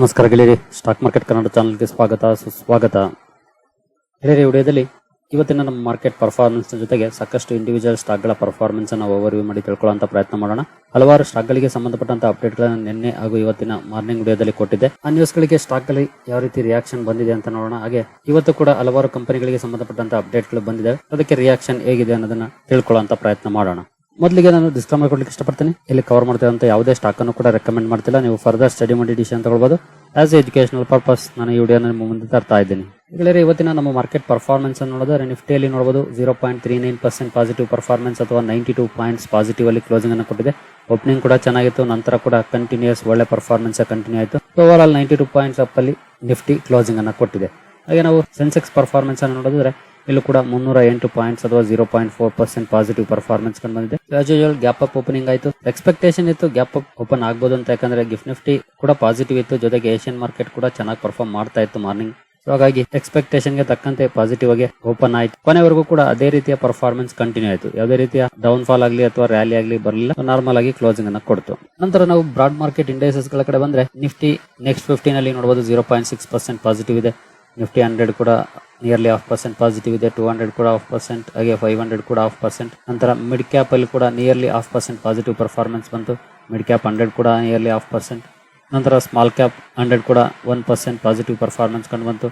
ನಮಸ್ಕಾರ ಗೆಳೆಯರಿ stock market Kannada ಚಾನಲ್ಗೆ ಸ್ವಾಗತ, ಸುಸ್ವಾಗತ. ಗೆಳೆಯರಿ, ವಿಡಿಯೋದಲ್ಲಿ ಇವತ್ತಿನ ನಮ್ಮ ಮಾರ್ಕೆಟ್ ಪರ್ಫಾರ್ಮೆನ್ಸ್ ಜೊತೆಗೆ ಸಾಕಷ್ಟು ಇಂಡಿವಿಜುವಲ್ ಸ್ಟಾಕ್ಗಳ ಪರ್ಫಾರ್ಮೆನ್ಸ್ ಅನ್ನು ಓವರ್ವ್ಯೂ ಮಾಡಿ ತಿಳ್ಕೊಳ್ಳುವಂತ ಪ್ರಯತ್ನ ಮಾಡೋಣ. ಹಲವಾರು ಸ್ಟಾಕ್ಗಳಿಗೆ ಸಂಬಂಧಪಟ್ಟಂತ ಅಪ್ಡೇಟ್ಗಳನ್ನು ನಿನ್ನೆ ಹಾಗೂ ಇವತ್ತಿನ ಮಾರ್ನಿಂಗ್ ವಿಡಿಯೋದಲ್ಲಿ ಕೊಟ್ಟಿದ್ದೆ. ಆ ನ್ಯೂಸ್ಗಳಿಗೆ ಸ್ಟಾಕ್ಗಳಲ್ಲಿ ಯಾವ ರೀತಿ ರಿಯಾಕ್ಷನ್ ಬಂದಿದೆ ಅಂತ ನೋಡೋಣ. ಹಾಗೆ ಇವತ್ತು ಕೂಡ ಹಲವಾರು ಕಂಪನಿಗಳಿಗೆ ಸಂಬಂಧಪಟ್ಟಂತ ಅಪ್ಡೇಟ್ಗಳು ಬಂದಿದೆ ಅದಕ್ಕೆ ರಿಯಾಕ್ಷನ್ ಹೇಗಿದೆ ಅನ್ನೋದನ್ನ ತಿಳ್ಕೊಳ್ಳುವಂತ ಪ್ರಯತ್ನ ಮಾಡೋಣ. ಮೊದಲಿಗೆ ನಾನು ಡಿಸ್ಕ್ಲೈಮರ್ ಕೊಡ್ಲಿಕ್ಕೆ ಇಷ್ಟಪಡ್ತೀನಿ. ಇಲ್ಲಿ ಕವರ್ ಮಾಡ್ತಿರೋಂಥ ಯಾವುದೇ ಸ್ಟಾಕ್ ಅನ್ನು ಕೂಡ ರೆಕಮೆಂಡ್ ಮಾಡ್ತಿಲ್ಲ. ನೀವು ಫರ್ದರ್ ಸ್ಟಡಿ ಮಾಡಿ ಡಿಸಿಷನ್ ತಗೊಳ್ಬೋದು ಆಸ್ ಎಜುಕೇಶನಲ್ ಪರ್ಪಸ್ ನಾನು ಈ ವಿಡಿಯೋ ನಿಮ್ಮ ಮುಂದೆ ತರ್ತಾ ಇದ್ದೀನಿ. ಈಗಲೇ ಇವತ್ತಿನ ನಮ್ಮ ಮಾರ್ಕೆಟ್ ಪರ್ಫಾರ್ಮೆನ್ಸ್ ಅನ್ನು ನೋಡಿದ್ರೆ ನಿಫ್ಟಿಯಲ್ಲಿ ನೋಡಬಹುದು zero point three nine percent positive performance ಅಥವಾ ನೈಂಟಿ ಟೂ ಪಾಯಿಂಟ್ಸ್ ಪಾಸಿಟಿವ್ ಅಲ್ಲಿ ಕ್ಲೋಸಿಂಗ್ ಅನ್ನು ಕೊಟ್ಟಿದೆ. ಓಪನಿಂಗ್ ಕೂಡ ಚೆನ್ನಾಗಿತ್ತು. ನಂತರ ಕೂಡ ಕಂಟಿನ್ಯೂಸ್ ಒಳ್ಳೆ ಪರ್ಫಾರ್ಮೆನ್ಸ್ ಕಂಟಿನ್ಯೂ ಆಯಿತು. Over all ninety two points up ಅಲ್ಲಿ ನಿಫ್ಟಿ ಕ್ಲೋಸಿಂಗ್ ಅನ್ನು ಕೊಟ್ಟಿದೆ. ಹಾಗೆ ನಾವು ಸೆನ್ಸೆಕ್ಸ್ ಪರ್ಫಾರ್ಮೆನ್ಸ್ ಅನ್ನು ನೋಡಿದ್ರೆ ಇಲ್ಲೂ ಕೂಡ ಮುನ್ನೂರ ಎಂಟು ಪಾಯಿಂಟ್ಸ್ ಅಥವಾ zero point four percent positive performance ಕಂಡು ಬಂದಿದೆ. ಆಸ್ ಗ್ಯಾಪ್ ಅಪ್ ಓಪನಿಂಗ್ ಆಯಿತು. ಎಕ್ಸ್ಪೆಕ್ಟೇಷನ್ ಇತ್ತು ಗ್ಯಾಪ್ ಅಪ್ ಓಪನ್ ಆಗ್ಬೋದು ಅಂತ, ಯಾಕಂದ್ರೆ ಗಿಫ್ಟ್ ನಿಫ್ಟಿ ಕೂಡ ಪಾಸಿಟಿವ್ ಇತ್ತು. ಜೊತೆಗೆ ಏಷ್ಯನ್ ಮಾರ್ಕೆಟ್ ಕೂಡ ಚೆನ್ನಾಗಿ ಪರ್ಫಾರ್ಮ್ ಮಾಡ್ತಾ ಇತ್ತು ಮಾರ್ನಿಂಗ್ ಸೊ ಹಾಗಾಗಿ ಎಕ್ಸ್ಪೆಕ್ಟೇಷನ್ಗೆ ತಕ್ಕಂತೆ ಪಾಸಿಟಿವ್ ಆಗಿ ಓಪನ್ ಆಯ್ತು. ಕೊನೆವರೆಗೂ ಕೂಡ ಅದೇ ರೀತಿಯ ಪರ್ಫಾರ್ಮೆನ್ಸ್ ಕಂಟಿನ್ಯೂ ಆಯಿತು. ಯಾವುದೇ ರೀತಿಯ ಡೌನ್ ಫಾಲ್ ಆಗಲಿ ಅಥವಾ ರ್ಯಾಲಿ ಆಗಲಿ ಬರಲಿಲ್ಲ. ನಾರ್ಮಲ್ ಆಗಿ ಕ್ಲೋಸಿಂಗ್ ಅನ್ನ ಕೊಡ್ತು. ನಂತರ ನಾವು ಬ್ರಾಡ್ ಮಾರ್ಕೆಟ್ ಇಂಡೈಸಸ್ಗಳ ಕಡೆ ಬಂದ್ರೆ ನಿಫ್ಟಿ ನೆಕ್ಸ್ಟ್ ಫಿಫ್ಟೀನ್ ಅಲ್ಲಿ ನೋಡಬಹುದು zero point six percent positive ಇದೆ. ನಿಫ್ಟಿ ಹಂಡ್ರೆಡ್ ಕೂಡ ನಿಯರ್ಲಿ ಹಾಫ್ ಪರ್ಸೆಂಟ್ ಪಾಸಿಟಿವ್ ಇದೆ ಟೂ ಹಂಡ್ರೆಡ್ ಕೂಡ ಹಾಫ್ ಪರ್ಸೆಂಟ್ ಹಾಗೆ ಫೈವ್ ಹಂಡ್ರೆಡ್ ಕೂಡ ಹಾಫ್ ಪರ್ಸೆಂಟ್ ನಂತರ ಮಿಡ್ ಕ್ಯಾಪ್ ಅಲ್ಲಿ ಕೂಡ nearly half percent positive performance ಬಂತು. ಮಿಡ್ ಕ್ಯಾಪ್ ಹಂಡ್ರೆಡ್ ಕೂಡ ನಿಯರ್ಲಿ ಹಾಫ್ ಪರ್ಸೆಂಟ್ ನಂತರ ಸ್ಮಾಲ್ ಕ್ಯಾಪ್ ಹಂಡ್ರೆಡ್ ಕೂಡ ಒನ್ ಪರ್ಸೆಂಟ್ ಪಾಸಿಟಿವ್ ಪರ್ಫಾರ್ಮೆನ್ಸ್ ಕಂಡು ಬಂತು.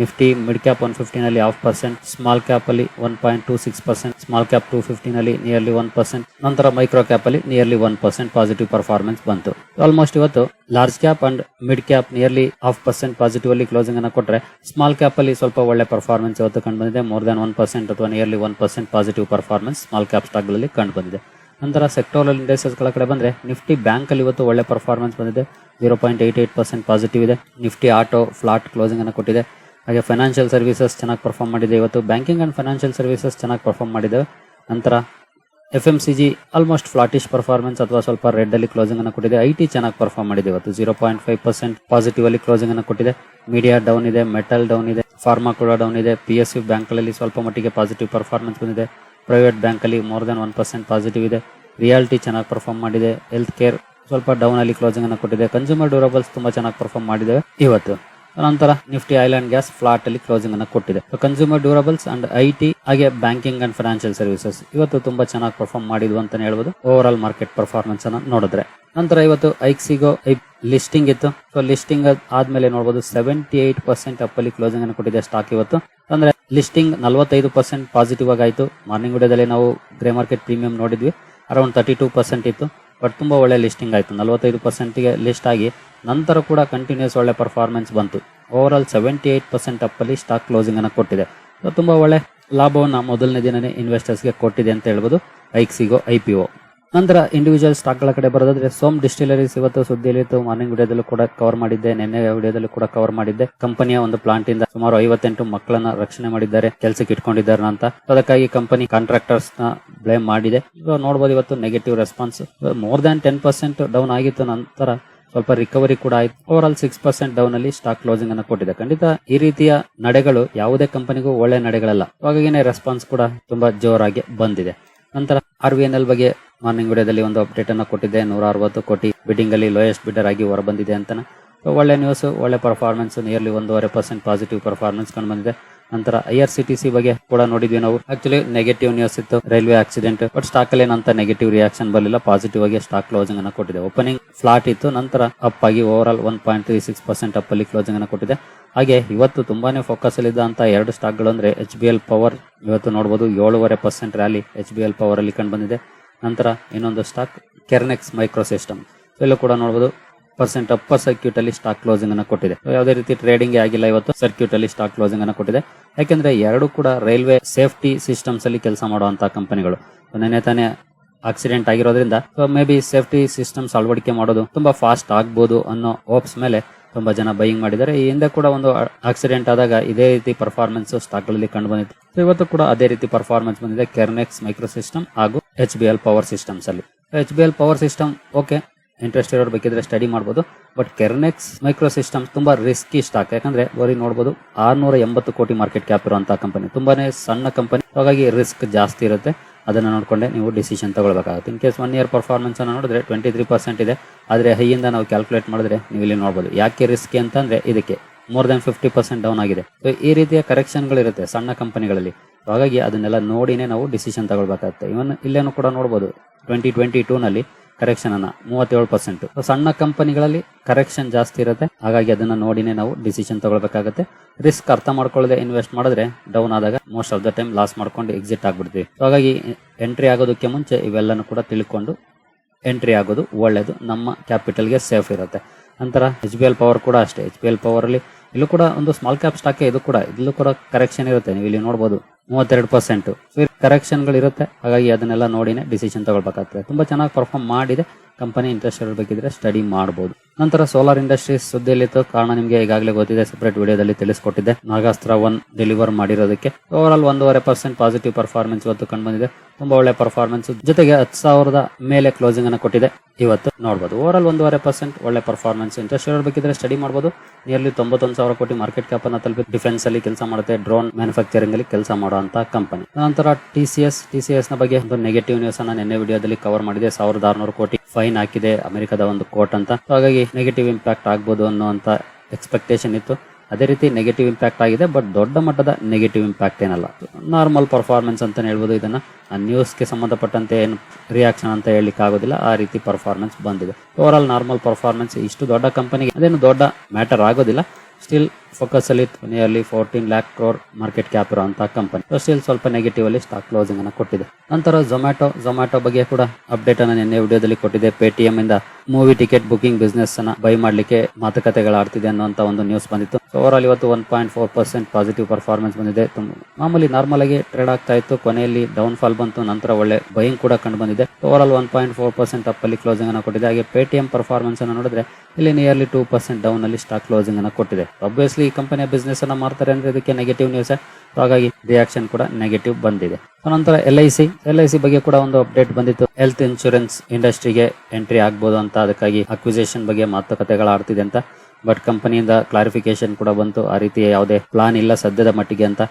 ನಿಫ್ಟಿ ಮಿಡ್ ಕ್ಯಾಪ್ ಒನ್ ಫಿಫ್ಟಿನಲ್ಲಿ ಹಾಫ್ ಪರ್ಸೆಂಟ್ ಸ್ಮಾಲ್ ಕ್ಯಾಪ್ ಅಲ್ಲಿ one point two six percent small cap two ಫಿಫ್ಟಿನಲ್ಲಿ nearly one percent ನಂತರ micro cap ಅಲ್ಲಿ nearly one percent positive performance ಬಂತು. Almost ಇವತ್ತು large cap and mid cap nearly half percent positive ಅಲ್ಲಿ closing ಅನ್ನು ಕೊಟ್ಟರೆ small cap ಅಲ್ಲಿ ಸ್ವಲ್ಪ ಒಳ್ಳೆ ಪರ್ಫಾರ್ಮೆನ್ಸ್ ಇವತ್ತು ಕಂಡು ಬಂದಿದೆ. ಮೋರ್ ದನ್ ಒನ್ ಪರ್ಸೆಂಟ್ ಅಥವಾ nearly one percent positive performance small cap ಸ್ಟಾಕ್ಗಳಲ್ಲಿ ಕಂಡು ಬಂದಿದೆ. ನಂತರ ಸೆಕ್ಟೋರಲ್ ಇಂಡಸ್ಟ್ರೀಸ್ಗಳ ಕಡೆ ಬಂದ್ರೆ ನಿಫ್ಟಿ ಬ್ಯಾಂಕ್ ಅಲ್ಲಿ ಇವತ್ತು ಒಳ್ಳೆ ಪರ್ಫಾರ್ಮೆನ್ಸ್ ಬಂದಿದೆ. Zero point eight eight percent positive ಇದೆ. ನಿಫ್ಟಿ ಆಟೋ ಫ್ಲಾಟ್ ಕ್ಲೋಸಿಂಗ್ ಅನ್ನು ಕೊಟ್ಟಿದೆ. ಹಾಗೆ ಫೈನಾನ್ಷಿಯಲ್ ಸರ್ವಿಸಸ್ ಚೆನ್ನಾಗಿ ಪರ್ಫಾರ್ಮ್ ಮಾಡಿದೆ. ಇವತ್ತು ಬ್ಯಾಂಕಿಂಗ್ ಅಂಡ್ ಫೈನಾನ್ಷಿಯಲ್ ಸರ್ವಿಸಸ್ ಚೆನ್ನಾಗಿ ಪರ್ಫಾರ್ಮ್ ಮಾಡಿದೆ. ನಂತರ F M C G almost flattish performance ಅಥವಾ ಸ್ವಲ್ಪ ರೆಡ್ ಅಲ್ಲಿ ಕ್ಲೋಸಿಂಗ್ ಅನ್ನು ಕೊಟ್ಟಿದೆ. ಐ ಟಿ ಚೆನ್ನಾಗಿ ಪರ್ಫಾರ್ಮ್ ಮಾಡಿದೆ ಇವತ್ತು. Zero point five percent positive ಅಲ್ಲಿ ಕ್ಲೋಸಿಂಗ್ ಅನ್ನು ಕೊಟ್ಟಿದೆ. ಮೀಡಿಯಾ ಡೌನ್ ಇದೆ ಮೆಟಲ್ ಡೌನ್ ಇದೆ ಫಾರ್ಮಾ ಕೂಡ ಡೌನ್ ಇದೆ. ಪಿ ಎಸ್ ಯು ಬ್ಯಾಂಕ್ಗಳಲ್ಲಿ ಸ್ವಲ್ಪ ಮಟ್ಟಿಗೆ ಪಾಸಿಟಿವ್ ಪರ್ಫಾರ್ಮೆನ್ಸ್ ಬಂದಿದೆ. ಪ್ರೈವೇಟ್ ಬ್ಯಾಂಕಲ್ಲಿ more than one percent positive ಇದೆ. ರಿಯಾಲಿಟಿ ಚೆನ್ನಾಗಿ ಪರ್ಫಾರ್ಮ್ ಮಾಡಿದೆ. ಹೆಲ್ತ್ ಕೇರ್ ಸ್ವಲ್ಪ ಡೌನ್ ಅಲ್ಲಿ ಕ್ಲೋಸಿಂಗ್ ಅನ್ನು ಕೊಟ್ಟಿದೆ. ಕನ್ಸ್ಯೂಮರ್ ಡ್ಯೂರಬಲ್ಸ್ ತುಂಬಾ ಚೆನ್ನಾಗಿ ಪರ್ಫಾರ್ಮ್ ಮಾಡಿದೆ ಇವತ್ತು. ನಂತರ Nifty oil and gas flat ಅಲ್ಲಿ ಕ್ಲೋಸಿಂಗ್ ಅನ್ನು ಕೊಟ್ಟಿದೆ. Consumer durables and I T ಹಾಗೆ ಬ್ಯಾಂಕಿಂಗ್ ಅಂಡ್ ಫೈನಾನ್ಷಿಯಲ್ ಸರ್ವಿಸಸ್ ಇವತ್ತು ತುಂಬಾ ಚೆನ್ನಾಗಿ ಪರ್ಫಾರ್ಮ್ ಮಾಡಿದ್ವು ಅಂತಾನೆ ಹೇಳ್ಬೋದು. ಓವರ್ ಆಲ್ ಮಾರ್ಕೆಟ್ ಪರ್ಫಾರ್ಮೆನ್ಸ್ ಅನ್ನ ನೋಡಿದ್ರೆ. ನಂತರ ಇವತ್ತು ಐಕ್ಸಿಗೋ ಲಿಸ್ಟಿಂಗ್ ಇತ್ತು. ಸೊ ಲಿಸ್ಟಿಂಗ್ ಆದ್ಮೇಲೆ ನೋಡಬಹುದು ಸೆವೆಂಟಿ ಏಟ್ ಪರ್ಸೆಂಟ್ ಅಪ್ ಅಲ್ಲಿ ಕ್ಲೋಸಿಂಗ್ ಅನ್ನು ಕೊಟ್ಟಿದೆ ಸ್ಟಾಕ್ ಇವತ್ತು. ಅಂದ್ರೆ ಲಿಸ್ಟಿಂಗ್ ನಲವತ್ತೈದು ಪರ್ಸೆಂಟ್ ಪಾಸಿಟಿವ್ ಆಗಾಯ್ತು ಮಾರ್ನಿಂಗ್ ವಿಡಿಯೋದಲ್ಲಿ ನಾವು ಗ್ರೇ ಮಾರ್ಕೆಟ್ ಪ್ರೀಮಿಯಂ ನೋಡಿದ್ವಿ. ಅರೌಂಡ್ ತರ್ಟಿ ಟೂ ಪರ್ಸೆಂಟ್ ಇತ್ತು. ಬಟ್ ತುಂಬಾ ಒಳ್ಳೆ ಲಿಸ್ಟಿಂಗ್ ಆಯ್ತು. ನಲವತ್ತೈದು ಪರ್ಸೆಂಟ್ಗೆ ಲಿಸ್ಟ್ ಆಗಿ ನಂತರ ಕೂಡ ಕಂಟಿನ್ಯೂಸ್ ಒಳ್ಳೆ ಪರ್ಫಾರ್ಮೆನ್ಸ್ ಬಂತು. Over all seventy eight percent up ಅಲ್ಲಿ ಸ್ಟಾಕ್ ಕ್ಲೋಸಿಂಗ್ ಅನ್ನು ಕೊಟ್ಟಿದೆ. ತುಂಬಾ ಒಳ್ಳೆ ಲಾಭವನ್ನು ಮೊದಲನೇ ದಿನನೇ ಇನ್ವೆಸ್ಟರ್ಸ್ಗೆ ಕೊಟ್ಟಿದೆ ಅಂತ ಹೇಳ್ಬೋದು. ಐಕ್ಸಿಗೋ ಐ ಪಿ ಒ ನಂತರ ಇಂಡಿವಿಜುವಲ್ ಸ್ಟಾಕ್ಗಳ ಕಡೆ ಬರೋದಾದ್ರೆ ಸೋಮ್ ಡಿಸ್ಟಿಲರೀಸ್ ಇವತ್ತು ಸುದ್ದಿಯಲ್ಲಿ ಮಾರ್ನಿಂಗ್ ವಿಡಿಯೋದಲ್ಲೂ ಕೂಡ ಕವರ್ ಮಾಡಿದ್ದೆ. ನಿನ್ನೆ ವಿಡಿಯೋದಲ್ಲೂ ಕೂಡ ಕವರ್ ಮಾಡಿದ್ದೆ. ಕಂಪನಿಯ ಒಂದು ಪ್ಲಾಂಟ್ ಇಂದ ಸುಮಾರು ಐವತ್ತೆಂಟು ಮಕ್ಕಳನ್ನ ರಕ್ಷಣೆ ಮಾಡಿದ್ದಾರೆ. ಕೆಲಸಕ್ಕೆ ಇಟ್ಕೊಂಡಿದ್ದಾರೆ ಅಂತ. ಅದಕ್ಕಾಗಿ ಕಂಪನಿ ಕಾಂಟ್ರಾಕ್ಟರ್ಸ್ನ ಬ್ಲೇಮ್ ಮಾಡಿದೆ. ನೋಡಬಹುದು ಇವತ್ತು negative response more than ten percent down ಆಗಿತ್ತು. ನಂತರ ಸ್ವಲ್ಪ ರಿಕವರಿ ಕೂಡ ಆಯ್ತು. Over all six percent down ಅಲ್ಲಿ ಸ್ಟಾಕ್ ಕ್ಲೋಸಿಂಗ್ ಅನ್ನು ಕೊಟ್ಟಿದೆ. ಖಂಡಿತ ಈ ರೀತಿಯ ನಡೆಗಳು ಯಾವುದೇ ಕಂಪನಿಗೂ ಒಳ್ಳೆ ನಡೆಗಳಲ್ಲ. ಹಾಗಾಗಿನೇ ರೆಸ್ಪಾನ್ಸ್ ಕೂಡ ತುಂಬಾ ಜೋರಾಗಿ ಬಂದಿದೆ. ನಂತರ ಆರ್ ವಿ ಎನ್ ಎಲ್ ಬಗ್ಗೆ ಮಾರ್ನಿಂಗ್ ವಿಡಿಯೋದಲ್ಲಿ ಒಂದು ಅಪ್ಡೇಟ್ ಅನ್ನು ಕೊಟ್ಟಿದ್ದೆ. ನೂರ ಅರವತ್ತು ಕೋಟಿ ಬಿಡ್ಡಿಂಗ್ ಅಲ್ಲಿ ಲೋಯೆಸ್ಟ್ ಬಿಡರ್ ಆಗಿ ಹೊರಬಂದಿದೆ ಅಂತ ಒಳ್ಳೆ ನ್ಯೂಸ್ ಒಳ್ಳೆ ಪರ್ಫಾರ್ಮೆನ್ಸ್ ನಿಯರ್ಲಿ ಒಂದೂವರೆ ಪರ್ಸೆಂಟ್ ಪಾಸಿಟಿವ್ ಪರ್ಫಾರ್ಮೆನ್ಸ್ ಕಂಡು ಬಂದಿದೆ. ನಂತರ I R C T C ಬಗ್ಗೆ ಕೂಡ ನೋಡಿದ್ವಿ ನಾವು. ಆಕ್ಚುಲಿ ನೆಗೆಟಿವ್ ನ್ಯೂಸ್ ಇತ್ತು ರೈಲ್ವೆ ಆಕ್ಸಿಡೆಂಟ್ ಬಟ್ ಸ್ಟಾಕ್ ಅಲ್ಲಿ ಏನಂತ ನೆಗೆಟಿವ್ ರಿಯಾಕ್ಷನ್ ಬರಲಿಲ್ಲ. ಪಾಸಿಟಿವ್ ಆಗಿ ಸ್ಟಾಕ್ ಕ್ಲೋಸಿಂಗ್ ಅನ್ನು ಕೊಟ್ಟಿದೆ. ಓಪನಿಂಗ್ ಫ್ಲಾಟ್ ಇತ್ತು, ನಂತರ ಅಪ್ ಆಗಿ over all one point three six percent up ಅಲ್ಲಿ ಕ್ಲೋಸಿಂಗ್ ಅನ್ನು ಕೊಟ್ಟಿದೆ. ಹಾಗೆ ಇವತ್ತು ತುಂಬಾನೇ ಫೋಕಸ್ ಅಲ್ಲಿ ಇದ್ದಂತ ಎರಡು ಸ್ಟಾಕ್ಗಳು ಅಂದ್ರೆ ಎಚ್ ಬಿ ಎಲ್ ಪವರ್ ಇವತ್ತು ನೋಡಬಹುದು ಏಳುವರೆ percent rally H B L power ಅಲ್ಲಿ ಕಂಡು ಬಂದಿದೆ. ನಂತರ ಇನ್ನೊಂದು ಸ್ಟಾಕ್ ಕೆರ್ನೆಕ್ಸ್ ಮೈಕ್ರೋ ಸಿಸ್ಟಮ್ ಇಲ್ಲೂ ಕೂಡ ನೋಡಬಹುದು ಪರ್ಸೆಂಟ್ ಅಪ್ಪರ್ ಸರ್ಕ್ಯೂಟ್ ಅಲ್ಲಿ ಸ್ಟಾಕ್ ಕ್ಲೋಸಿಂಗ್ ಅನ್ನು ಕೊಟ್ಟಿದೆ. ಯಾವುದೇ ರೀತಿ ಟ್ರೇಡಿಂಗ್ ಆಗಿಲ್ಲ ಇವತ್ತು ಸರ್ಕ್ಯೂಟ್ ಅಲ್ಲಿ ಸ್ಟಾಕ್ ಕ್ಲೋಸಿಂಗ್ ಅನ್ನು ಕೊಟ್ಟಿದೆ. ಯಾಕೆಂದ್ರೆ ಎರಡು ಕೂಡ ರೈಲ್ವೆ ಸೇಫ್ಟಿ ಸಿಸ್ಟಮ್ಸ್ ಅಲ್ಲಿ ಕೆಲಸ ಮಾಡುವಂತಹ ಕಂಪನಿಗಳು. ನೆನೆ ತಾನೇ ಆಕ್ಸಿಡೆಂಟ್ ಆಗಿರೋದ್ರಿಂದ ಮೇ ಬಿ ಸೇಫ್ಟಿ ಸಿಸ್ಟಮ್ಸ್ ಅಳವಡಿಕೆ ಮಾಡೋದು ತುಂಬಾ ಫಾಸ್ಟ್ ಆಗ್ಬೋದು ಅನ್ನೋ ಹೋಪ್ಸ್ ಮೇಲೆ ತುಂಬಾ ಜನ ಬೈಯಿಂಗ್ ಮಾಡಿದ್ದಾರೆ. ಈ ಹಿಂದೆ ಕೂಡ ಒಂದು ಆಕ್ಸಿಡೆಂಟ್ ಆದಾಗ ಇದೇ ರೀತಿ ಪರ್ಫಾರ್ಮೆನ್ಸ್ ಸ್ಟಾಕ್ಗಳಲ್ಲಿ ಕಂಡು ಬಂದಿತ್ತು. ಇವತ್ತು ಕೂಡ ಅದೇ ರೀತಿ ಪರ್ಫಾರ್ಮೆನ್ಸ್ ಬಂದಿದೆ. ಕೆರ್ನೆಕ್ಸ್ ಮೈಕ್ರೋ ಸಿಸ್ಟಮ್ ಹಾಗೂ H B L power systems ಅಲ್ಲಿ. H B L power system okay interest ಇರೋರು ಬೇಕಿದ್ರೆ ಸ್ಟಡಿ ಮಾಡ್ಬೋದು. ಬಟ್ ಕೆರ್ನೆಕ್ಸ್ ಮೈಕ್ರೋ ಸಿಸ್ಟಮ್ಸ್ ತುಂಬ ರಿಸ್ಕಿ ಸ್ಟಾಕ್ ಯಾಕಂದ್ರೆ ಬರೀ ನೋಡ್ಬೋದು ಆರ್ನೂರ ಎಂಬತ್ತು ಕೋಟಿ ಮಾರ್ಕೆಟ್ ಕ್ಯಾಪ್ ಇರುವಂತಹ ಕಂಪನಿ ತುಂಬಾನೇ ಸಣ್ಣ ಕಂಪನಿ ಹಾಗಾಗಿ ರಿಸ್ಕ್ ಜಾಸ್ತಿ ಇರುತ್ತೆ. ಅದನ್ನ ನೋಡ್ಕೊಂಡೆ ನೀವು decision ತಗೊಳ್ಬೇಕಾಗುತ್ತೆ. In case one year performance ಅನ್ನು ನೋಡಿದ್ರೆ ಟ್ವೆಂಟಿ ತ್ರೀ ಪರ್ಸೆಂಟ್ ಇದೆ. ಆದರೆ ಹೈಯಿಂದ ನಾವು ಕ್ಯಾಲ್ಕುಲೇಟ್ ಮಾಡಿದ್ರೆ ನೀವು ಇಲ್ಲಿ ನೋಡ್ಬೋದು. ಯಾಕೆ ರಿಸ್ಕಿ ಅಂತಂದ್ರೆ ಇದಕ್ಕೆ more than fifty percent down ಆಗಿದೆ. ಸೊ ಈ ರೀತಿಯ ಕರೆಕ್ಷನ್ಗಳಿರುತ್ತೆ ಸಣ್ಣ ಕಂಪನಿಗಳಲ್ಲಿ ಹಾಗಾಗಿ ಅದನ್ನೆಲ್ಲ ನೋಡಿನೇ ನಾವು ಡಿಸಿಷನ್ ತಗೊಳ್ಬೇಕಾಗುತ್ತೆ. ಇವನ್ ಇಲ್ಲೇನು ಕೂಡ ನೋಡ್ಬೋದು. ಟ್ವೆಂಟಿ ಟ್ವೆಂಟಿ ಟೂ ನಲ್ಲಿ ಕರೆಕ್ಷನ್ ಅನ್ನ ಮೂವತ್ತೇಳು ಪರ್ಸೆಂಟ್ ಸಣ್ಣ ಕಂಪನಿಗಳಲ್ಲಿ ಕರೆಕ್ಷನ್ ಜಾಸ್ತಿ ಇರುತ್ತೆ. ಹಾಗಾಗಿ ಅದನ್ನ ನೋಡಿನೇ ನಾವು ಡಿಸಿಷನ್ ತಗೊಳ್ಬೇಕಾಗುತ್ತೆ. ರಿಸ್ಕ್ ಅರ್ಥ ಮಾಡ್ಕೊಳ್ಳದೆ ಇನ್ವೆಸ್ಟ್ ಮಾಡಿದ್ರೆ ಡೌನ್ ಆದಾಗ most of the time loss ಮಾಡ್ಕೊಂಡು ಎಕ್ಸಿಟ್ ಆಗ್ಬಿಡ್ತೀವಿ. ಹಾಗಾಗಿ ಎಂಟ್ರಿ ಆಗೋದಕ್ಕೆ ಮುಂಚೆ ಇವೆಲ್ಲನೂ ಕೂಡ ತಿಳ್ಕೊಂಡು ಎಂಟ್ರಿ ಆಗೋದು ಒಳ್ಳೇದು. ನಮ್ಮ ಕ್ಯಾಪಿಟಲ್ಗೆ ಸೇಫ್ ಇರುತ್ತೆ. ನಂತರ ಎಚ್ ಬಿ ಎಲ್ ಪವರ್ ಕೂಡ ಅಷ್ಟೇ. ಎಚ್ ಬಿ ಎಲ್ ಪವರ್ ಅಲ್ಲಿ ಇಲ್ಲೂ ಕೂಡ ಒಂದು ಸ್ಮಾಲ್ ಕ್ಯಾಪ್ ಸ್ಟಾಕ್ ಇದು ಕೂಡ. ಇಲ್ಲೂ ಕೂಡ ಕರೆಕ್ಷನ್ ಇರುತ್ತೆ. ನೀವು ಇಲ್ಲಿ ನೋಡಬಹುದು ಮೂವತ್ತೆರಡು ಪರ್ಸೆಂಟ್ ಕರೆಕ್ಷನ್ಗಳು ಇರುತ್ತೆ ಹಾಗಾಗಿ ಅದನ್ನೆಲ್ಲ ನೋಡಿನೇ ಡಿಸಿಷನ್ ತಗೊಳ್ಬೇಕಾಗ್ತದೆ. ತುಂಬಾ ಚೆನ್ನಾಗಿ ಪರ್ಫಾರ್ಮ್ ಮಾಡಿದೆ. ಕಂಪನಿ ಇಂಟ್ರೆಸ್ಟ್ ಇರಬೇಕಿದ್ರೆ ಸ್ಟಡಿ ಮಾಡಬಹುದು ನಂತರ ಸೋಲಾರ್ ಇಂಡಸ್ಟ್ರೀಸ್ ಸುದ್ದಿಯಲ್ಲಿತ್ತು ಕಾರಣ ನಿಮಗೆ ಈಗಾಗಲೇ ಗೊತ್ತಿದೆ. ಸೆಪರೇಟ್ ವಿಡಿಯೋದಲ್ಲಿ ತಿಳಿಸ್ಕೊಟ್ಟಿದ್ದೆ. ನಾಗಾಸ್ತ್ರ ಒನ್ ಡೆಲಿವರ್ ಮಾಡಿರೋದಕ್ಕೆ. ಓವರ್ ಆಲ್ ಒಂದೂವರೆ ಪರ್ಸೆಂಟ್ ಪಾಸಿಟಿವ್ ಪರ್ಫಾರ್ಮೆನ್ಸ್ ಇವತ್ತು ಕಂಡು ಬಂದಿದೆ ತುಂಬಾ ಒಳ್ಳೆ ಪರ್ಫಾರ್ಮೆನ್ಸ್ ಜೊತೆಗೆ ಹತ್ತು ಸಾವಿರದ ಮೇಲೆ ಕ್ಲೋಸಿಂಗ್ ಅನ್ನು ಕೊಟ್ಟಿದೆ. ಇವತ್ತು ನೋಡಬಹುದು ಓವರ್ ಆಲ್ ಒಂದೂವರೆ ಪರ್ಸೆಂಟ್ ಒಳ್ಳೆ ಪರ್ಫಾರ್ಮೆನ್ಸ್ ಇಂಟ್ರೆಸ್ಟ್ ಇರಬೇಕಿದ್ರೆ ಸ್ಟಡಿ ಮಾಡಬಹುದು ನಿಯರ್ಲಿ ತೊಂಬತ್ತೊಂದು ಸಾವಿರ ಕೋಟಿ ಮಾರ್ಕೆಟ್ ಕ್ಯಾಪ್ ಅನ್ನು ತಲುಪಿ ಡಿಫೆನ್ಸ್ ಅಲ್ಲಿ ಕೆಲಸ ಮಾಡುತ್ತೆ. ಡ್ರೋನ್ ಮ್ಯಾನುಫ್ಯಾಕ್ಚರಿಂಗ್ ಅಲ್ಲಿ ಕೆಲಸ ಮಾಡುವಂತಹ ಕಂಪನಿ ನಂತರ T C S T C ಎಸ್ನ ಬಗ್ಗೆ ಒಂದು ನೆಗೆಟಿವ್ ನ್ಯೂಸ್ ಅನ್ನ ನಿನ್ನೆ ವಿಡಿಯೋದಲ್ಲಿ ಕವರ್ ಮಾಡಿದೆ. ಸಾವಿರದ ಆರುನೂರು ಕೋಟಿ ಫೈನ್ ಹಾಕಿದೆ ಅಮೆರಿಕದ ಒಂದು ಕೋರ್ಟ್ ಅಂತ. ಹಾಗಾಗಿ ನೆಗೆಟಿವ್ ಇಂಪ್ಯಾಕ್ಟ್ ಆಗ್ಬೋದು ಅನ್ನುವಂತ ಎಕ್ಸ್ಪೆಕ್ಟೇಷನ್ ಇತ್ತು. ಅದೇ ರೀತಿ ನೆಗೆಟಿವ್ ಇಂಪ್ಯಾಕ್ಟ್ ಆಗಿದೆ ಬಟ್ ದೊಡ್ಡ ಮಟ್ಟದ ನೆಗೆಟಿವ್ ಇಂಪ್ಯಾಕ್ಟ್ ಏನಲ್ಲ. ನಾರ್ಮಲ್ ಪರ್ಫಾರ್ಮೆನ್ಸ್ ಅಂತ ಹೇಳ್ಬೋದು ಇದನ್ನ. ಆ ನ್ಯೂಸ್ಗೆ ಸಂಬಂಧಪಟ್ಟಂತೆ ಏನು ರಿಯಾಕ್ಷನ್ ಅಂತ ಹೇಳಲಿಕ್ಕೆ ಆಗೋದಿಲ್ಲ. ಆ ರೀತಿ ಪರ್ಫಾರ್ಮೆನ್ಸ್ ಬಂದಿದೆ. ಓವರ್ ಆಲ್ ನಾರ್ಮಲ್ ಪರ್ಫಾರ್ಮೆನ್ಸ್ ಇಷ್ಟು ದೊಡ್ಡ ಕಂಪನಿಗೆ ಅದೇನು ದೊಡ್ಡ ಮ್ಯಾಟರ್ ಆಗೋದಿಲ್ಲ. ಸ್ಟಿಲ್ ಫೋಕಸ್ ಅಲ್ಲಿ nearly fourteen lakh crore market cap ಇರುವಂತಹ ಕಂಪನಿ ಸ್ಟಿಲ್ ಸ್ವಲ್ಪ ನೆಗೆಟಿವ್ ಅಲ್ಲಿ ಸ್ಟಾಕ್ ಕ್ಲೋಸಿಂಗ್ ಅನ್ನು ಕೊಟ್ಟಿದೆ. ನಂತರ ಝೊಮ್ಯಾಟೊ ಝೊಮ್ಯಾಟೊ ಬಗ್ಗೆ ಕೂಡ ಅಪ್ಡೇಟ್ ಅನ್ನ ನಿನ್ನೆ ವಿಡಿಯೋದಲ್ಲಿ ಕೊಟ್ಟಿದೆ. ಪೇಟಿಎಂ ಇಂದ ಮೂವಿ ಟಿಕೆಟ್ ಬುಕಿಂಗ್ ಬಿಸ್ನೆಸ್ ಅನ್ನ ಬೈ ಮಾಡ್ಲಿಕ್ಕೆ ಮಾತುಕತೆಗಳಾಡ್ತಿದೆ ಅನ್ನುವಂತ ಒಂದು ನ್ಯೂಸ್ ಬಂದಿತ್ತು. ಓವರ್ ಆಲ್ ಇವತ್ತು one point four percent positive performance ಬಂದಿದೆ. ಮಾಮೂಲಿ ನಾರ್ಮಲ್ ಆಗಿ ಟ್ರೇಡ್ ಆಗ್ತಾ ಇತ್ತು. ಕೊನೆಯಲ್ಲಿ ಡೌನ್ ಫಾಲ್ ಬಂತು. ನಂತರ ಒಳ್ಳೆ ಬೈಯಿಂಗ್ ಕೂಡ ಕಂಡು ಬಂದಿದೆ. Over all one point four percent up ಅಲ್ಲಿ ಕ್ಲೋಸಿಂಗ್ ಅನ್ನು ಕೊಟ್ಟಿದೆ. ಹಾಗೆ ಪೇಟಿಎಂ ಪರ್ಫಾರ್ಮೆನ್ಸ್ ಅನ್ನು ನೋಡಿದ್ರೆ ಇಲ್ಲಿ ನಿಯರ್ಲಿ ಟೂ ಪರ್ಸೆಂಟ್ ಡೌನ್ ಅಲ್ಲಿ ಸ್ಟಾಕ್ ಕ್ಲೋಸಿಂಗ್ ಅನ್ನು ಕೊಟ್ಟಿದೆ. ಅಬ್ವಿಯಸ್ಲಿ ಈ ಕಂಪನಿಯ ಬಿಸ್ನೆಸ್ ಅನ್ನ ಮಾಡ್ತಾರೆ ಅಂದ್ರೆ ಇದಕ್ಕೆ ನೆಗೆಟಿವ್ ನ್ಯೂಸ್ ಹಾಗಾಗಿ ರಿಯಾಕ್ಷನ್ ಕೂಡ ನೆಗೆಟಿವ್ ಬಂದಿದೆ. ನಂತರ L I C L I C ಬಗ್ಗೆ ಕೂಡ ಒಂದು ಅಪ್ಡೇಟ್ ಬಂದಿತ್ತು. ಹೆಲ್ತ್ ಇನ್ಶೂರೆನ್ಸ್ ಇಂಡಸ್ಟ್ರಿಗೆ ಎಂಟ್ರಿ ಆಗ್ಬೋದು ಅಂತ, ಅದಕ್ಕಾಗಿ ಅಕ್ವಿಸೇಷನ್ ಬಗ್ಗೆ ಮಾತುಕತೆಗಳಾಡ್ತಿದೆ ಅಂತ. ಬಟ್ ಕಂಪನಿಯಿಂದ ಕ್ಲಾರಿಫಿಕೇಶನ್ ಕೂಡ ಬಂತು. ಆ ರೀತಿಯ ಯಾವುದೇ ಪ್ಲಾನ್ ಇಲ್ಲ ಸದ್ಯದ ಮಟ್ಟಿಗೆ ಅಂತ.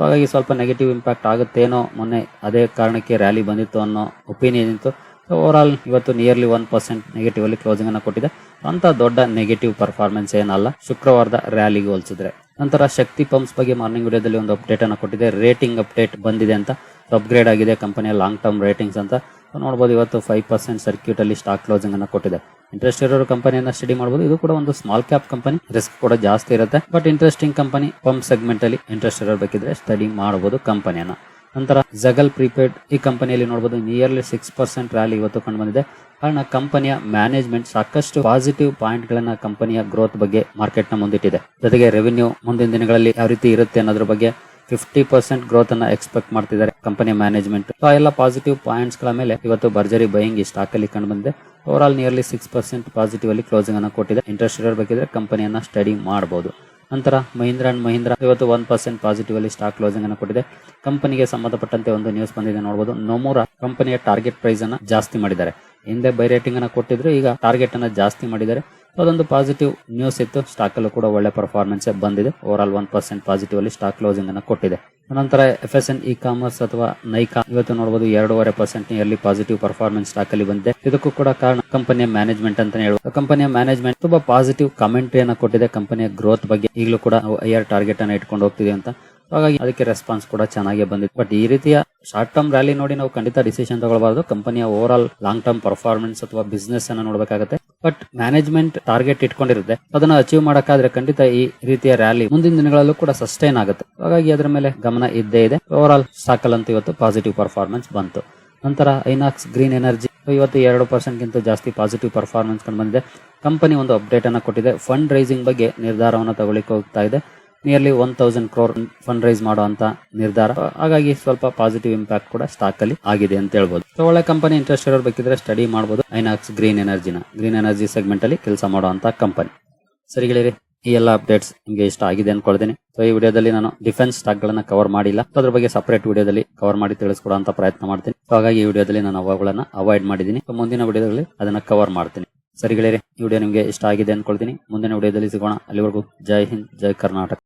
ಹಾಗಾಗಿ ಸ್ವಲ್ಪ ನೆಗೆಟಿವ್ ಇಂಪ್ಯಾಕ್ಟ್ ಆಗುತ್ತೇನೋ ಮೊನ್ನೆ ಅದೇ ಕಾರಣಕ್ಕೆ ರ್ಯಾಲಿ ಬಂದಿತ್ತು ಅನ್ನೋ ಒಪಿನಿಯನ್ ಇತ್ತು. ಓವರ್ ಆಲ್ ಇವತ್ತು ನಿಯರ್ಲಿ ಒನ್ ಪರ್ಸೆಂಟ್ ನೆಗೆಟಿವ್ ಅಲ್ಲಿ ಕ್ಲೋಸಿಂಗ್ ಅನ್ನು ಕೊಟ್ಟಿದೆ. ಅಂತ ದೊಡ್ಡ ನೆಗೆಟಿವ್ ಪರ್ಫಾರ್ಮೆನ್ಸ್ ಏನಲ್ಲ, ಶುಕ್ರವಾರದ ರ್ಯಾಲಿಗೆ ಹೋಲಿಸಿದ್ರೆ. ನಂತರ ಶಕ್ತಿ ಪಂಪ್ಸ್ ಬಗ್ಗೆ ಮಾರ್ನಿಂಗ್ ವಿಡಿಯೋದಲ್ಲಿ ಒಂದು ಅಪ್ಡೇಟ್ ಅನ್ನು ಕೊಟ್ಟಿದೆ. ರೇಟಿಂಗ್ ಅಪ್ಡೇಟ್ ಬಂದಿದೆ ಅಂತ ಅಪ್ಗ್ರೇಡ್ ಆಗಿದೆ ಕಂಪನಿಯ ಲಾಂಗ್ ಟರ್ಮ್ ರೇಟಿಂಗ್ಸ್ ಅಂತ. ನೋಡಬಹುದು ಇವತ್ತು ಫೈವ್ ಪರ್ಸೆಂಟ್ ಸರ್ಕ್ಯೂಟ್ ಅಲ್ಲಿ ಸ್ಟಾಕ್ ಕ್ಲೋಸಿಂಗ್ ಅನ್ನು ಕೊಟ್ಟಿದೆ. ಇಂಟ್ರೆಸ್ಟ್ ಇರೋರು ಕಂಪನಿಯನ್ನ ಸ್ಟಡಿ ಮಾಡಬಹುದು ಇದು ಕೂಡ ಒಂದು ಸ್ಮಾಲ್ ಕ್ಯಾಪ್ ಕಂಪನಿ ರಿಸ್ಕ್ ಕೂಡ ಜಾಸ್ತಿ ಇರುತ್ತೆ. But interesting company pump segment ಅಲ್ಲಿ ಇಂಟ್ರೆಸ್ಟ್ ಇರೋ ಬೇಕಿದ್ರೆ ಸ್ಟಡಿ ಮಾಡಬಹುದು ಕಂಪನಿಯನ್ನ ನಂತರ ಜಗಲ್ ಪ್ರೀಪೇಡ್ ಈ ಕಂಪನಿಯಲ್ಲಿ ನೋಡಬಹುದು ನಿಯರ್ಲಿ ಸಿಕ್ಸ್ ಪರ್ಸೆಂಟ್ ರ್ಯಾಲಿ ಇವತ್ತು ಕಂಡು ಬಂದಿದೆ. ಕಾರಣ ಕಂಪನಿಯ ಮ್ಯಾನೇಜ್ಮೆಂಟ್ ಸಾಕಷ್ಟು ಪಾಸಿಟಿವ್ ಪಾಯಿಂಟ್ ಗಳನ್ನ ಕಂಪನಿಯ ಗ್ರೋತ್ ಬಗ್ಗೆ ಮಾರ್ಕೆಟ್ನ ಮುಂದಿಟ್ಟಿದೆ. ಜೊತೆಗೆ ರೆವಿನ್ಯೂ ಮುಂದಿನ ದಿನಗಳಲ್ಲಿ ಯಾವ ರೀತಿ ಇರುತ್ತೆ ಅನ್ನೋದ್ರ ಬಗ್ಗೆ ಫಿಫ್ಟಿ ಪರ್ಸೆಂಟ್ ಗ್ರೋತ್ ಅನ್ನ ಎಕ್ಸ್ಪೆಕ್ಟ್ ಮಾಡ್ತಿದ್ದಾರೆ ಕಂಪನಿಯ ಮ್ಯಾನೇಜ್ಮೆಂಟ್ ಆ ಎಲ್ಲ ಪಾಸಿಟಿವ್ ಪಾಯಿಂಟ್ಸ್ಗಳ ಮೇಲೆ ಇವತ್ತು ಭರ್ಜರಿ ಬೈಯಿಂಗ್ ಈ ಸ್ಟಾಕ್ ಅಲ್ಲಿ ಕಂಡು ಬಂದಿದೆ. Over all nearly six percent positive ಅಲ್ಲಿ ಕ್ಲೋಸಿಂಗ್ ಅನ್ನು ಕೊಟ್ಟಿದೆ. ಇಂಟ್ರೆಸ್ಟ್ ಇರಬೇಕಿದ್ರೆ ಕಂಪನಿಯನ್ನ ಸ್ಟಡಿ ಮಾಡಬಹುದು ನಂತರ ಮಹೀಂದ್ರ ಅಂಡ್ ಮಹೀಂದ್ರ ಇವತ್ತು ಒನ್ ಪರ್ಸೆಂಟ್ ಪಾಸಿಟಿವ್ ಅಲ್ಲಿ ಸ್ಟಾಕ್ ಕ್ಲೋಸಿಂಗ್ ಅನ್ನು ಕೊಟ್ಟಿದೆ. ಕಂಪನಿಗೆ ಸಂಬಂಧಪಟ್ಟಂತೆ ಒಂದು ನ್ಯೂಸ್ ಬಂದಿದೆ ನೋಡಬಹುದು ನೋಮೂರ ಕಂಪನಿಯ ಟಾರ್ಗೆಟ್ ಪ್ರೈಸ್ ಅನ್ನ ಜಾಸ್ತಿ ಮಾಡಿದ್ದಾರೆ. ಹಿಂದೆ ಬೈ ರೇಟಿಂಗ್ ಅನ್ನ ಕೊಟ್ಟಿದ್ರು, ಈಗ ಟಾರ್ಗೆಟ್ ಅನ್ನ ಜಾಸ್ತಿ ಮಾಡಿದ್ದಾರೆ. ಅದೊಂದು ಪಾಸಿಟಿವ್ ನ್ಯೂಸ್ ಇತ್ತು. ಸ್ಟಾಕ್ ಅಲ್ಲೂ ಕೂಡ ಒಳ್ಳೆ ಪರ್ಫಾರ್ಮೆನ್ಸ್ ಬಂದಿದೆ. Over all one percent positive ಅಲ್ಲಿ ಸ್ಟಾಕ್ ಕ್ಲೋಸಿಂಗ್ ಅನ್ನ ಕೊಟ್ಟಿದೆ. ನಂತರ F S N E commerce ಅಥವಾ ನೈಕಾ ಇವತ್ತು ನೋಡಬಹುದು ಎರಡೂವರೆ ಪರ್ಸೆಂಟ್ ಅಲ್ಲಿ ಪಾಸಿಟಿವ್ ಪರ್ಫಾರ್ಮೆನ್ಸ್ ಸ್ಟಾಕ್ ಅಲ್ಲಿ ಬಂದಿದೆ. ಇದಕ್ಕೂ ಕೂಡ ಕಾರಣ ಕಂಪನಿಯ ಮ್ಯಾನೇಜ್ಮೆಂಟ್ ಅಂತ ಹೇಳುವ ಕಂಪನಿಯ ಮ್ಯಾನೇಜ್ಮೆಂಟ್ ತುಂಬಾ ಪಾಸಿಟಿವ್ ಕಮೆಂಟ್ರಿಯನ್ನ ಕೊಟ್ಟಿದೆ. ಕಂಪನಿಯ ಗ್ರೋತ್ ಬಗ್ಗೆ ಈಗಲೂ ಕೂಡ ಹೈಯರ್ ಟಾರ್ಗೆಟ್ ಅನ್ನ ಇಟ್ಕೊಂಡು ಹೋಗ್ತಿದೆ ಅಂತ ಹಾಗಾಗಿ ಅದಕ್ಕೆ ರೆಸ್ಪಾನ್ಸ್ ಕೂಡ ಚೆನ್ನಾಗಿ ಬಂದಿತ್ತು. ಬಟ್ ಈ ರೀತಿಯ ಶಾರ್ಟ್ ಟರ್ಮ್ ರ್ಯಾಲಿ ನೋಡಿ ನಾವು ಖಂಡಿತ ಡಿಸಿಷನ್ ತಗೊಳ್ಬಾರ್ದು. ಕಂಪನಿಯ over all long term performance ಅಥವಾ ಬಿಸ್ನೆಸ್ ಅನ್ನ ನೋಡಬೇಕಾಗುತ್ತೆ. ಬಟ್ ಮ್ಯಾನೇಜ್ಮೆಂಟ್ ಟಾರ್ಗೆಟ್ ಇಟ್ಕೊಂಡಿರುತ್ತೆ. ಅದನ್ನ ಅಚೀವ್ ಮಾಡಕ್ಕಾದ್ರೆ ಖಂಡಿತ ಈ ರೀತಿಯ ರ್ಯಾಲಿ ಮುಂದಿನ ದಿನಗಳಲ್ಲೂ ಕೂಡ ಸಸ್ಟೈನ್ ಆಗುತ್ತೆ. ಹಾಗಾಗಿ ಅದರ ಮೇಲೆ ಗಮನ ಇದ್ದೇ ಇದೆ. ಓವರ್ ಆಲ್ ಸ್ಟಾಕ್ ಅಂತ ಇವತ್ತು ಪಾಸಿಟಿವ್ ಪರ್ಫಾರ್ಮೆನ್ಸ್ ಬಂತು. ನಂತರ ಐನಾಕ್ಸ್ ಗ್ರೀನ್ ಎನರ್ಜಿ ಇವತ್ತು ಎರಡು ಪರ್ಸೆಂಟ್ ಗಿಂತ ಜಾಸ್ತಿ ಪಾಸಿಟಿವ್ ಪರ್ಫಾರ್ಮೆನ್ಸ್ ಕಂಡು ಬಂದಿದೆ. ಕಂಪನಿ ಒಂದು ಅಪ್ಡೇಟ್ ಅನ್ನ ಕೊಟ್ಟಿದೆ. ಫಂಡ್ ರೈಸಿಂಗ್ ಬಗ್ಗೆ ನಿರ್ಧಾರವನ್ನು ತಗೊಳ್ಳಿಕ್ಕೆ ಹೋಗ್ತಾ ಇದೆ. Nearly one thousand crore fund raise ಮಾಡುವಂತ ನಿರ್ಧಾರ. ಹಾಗಾಗಿ ಸ್ವಲ್ಪ ಪಾಸಿಟಿವ್ ಇಂಪ್ಯಾಕ್ಟ್ ಕೂಡ ಸ್ಟಾಕ್ ಅಲ್ಲಿ ಆಗಿದೆ ಅಂತ ಹೇಳ್ಬೋದು. ಸೊ ಒಳ್ಳೆ ಕಂಪನಿ ಇಂಟ್ರೆಸ್ಟ್ ಇರೋರು ಬೇಕಿದ್ರೆ ಸ್ಟಡಿ ಮಾಡಬಹುದು ಐನಾಕ್ಸ್ ಗ್ರೀನ್ ಎನರ್ಜಿನ ಗ್ರೀನ್ ಎನರ್ಜಿ ಸೆಗ್ಮೆಂಟ್ ಅಲ್ಲಿ ಕೆಲಸ ಮಾಡುವಂತ ಕಂಪನಿ ಸರಿ ಗೆಳೆಯರಿ, ಈ ಎಲ್ಲ ಅಪ್ಡೇಟ್ಸ್ ನಿಮಗೆ ಇಷ್ಟ ಆಗಿದೆ ಅನ್ಕೊಳ್ತೀನಿ. ಸೊ ಈ ವಿಡಿಯೋದಲ್ಲಿ ನಾನು ಡಿಫೆನ್ಸ್ ಸ್ಟಾಕ್ ಗಳನ್ನ ಕವರ್ ಮಾಡಿಲ್ಲ. ಅದ್ರ ಬಗ್ಗೆ ಸಪರೇಟ್ ವಿಡಿಯೋದಲ್ಲಿ ಕವರ್ ಮಾಡಿ ತಿಳಿಸ್ಕೊಡುವಂತ ಪ್ರಯತ್ನ ಮಾಡ್ತೀನಿ. ಸೊ ಹಾಗಾಗಿ ಈ ವಿಡಿಯೋದಲ್ಲಿ ನಾನು ಅವುಗಳನ್ನ ಅವಾಯ್ಡ್ ಮಾಡಿದ್ದೀನಿ. ಮುಂದಿನ ವಿಡಿಯೋದಲ್ಲಿ ಅದನ್ನ ಕವರ್ ಮಾಡ್ತೀನಿ. ಸರಿ ಗೆಳೆಯರಿ, ಈ ವಿಡಿಯೋ ನಿಮಗೆ ಇಷ್ಟ ಆಗಿದೆ ಅನ್ಕೊಳ್ತೀನಿ. ಮುಂದಿನ ವಿಡಿಯೋದಲ್ಲಿ ಸಿಗೋಣ. ಅಲ್ಲಿವರೆಗೂ ಜೈ ಹಿಂದ್, ಜೈ ಕರ್ನಾಟಕ.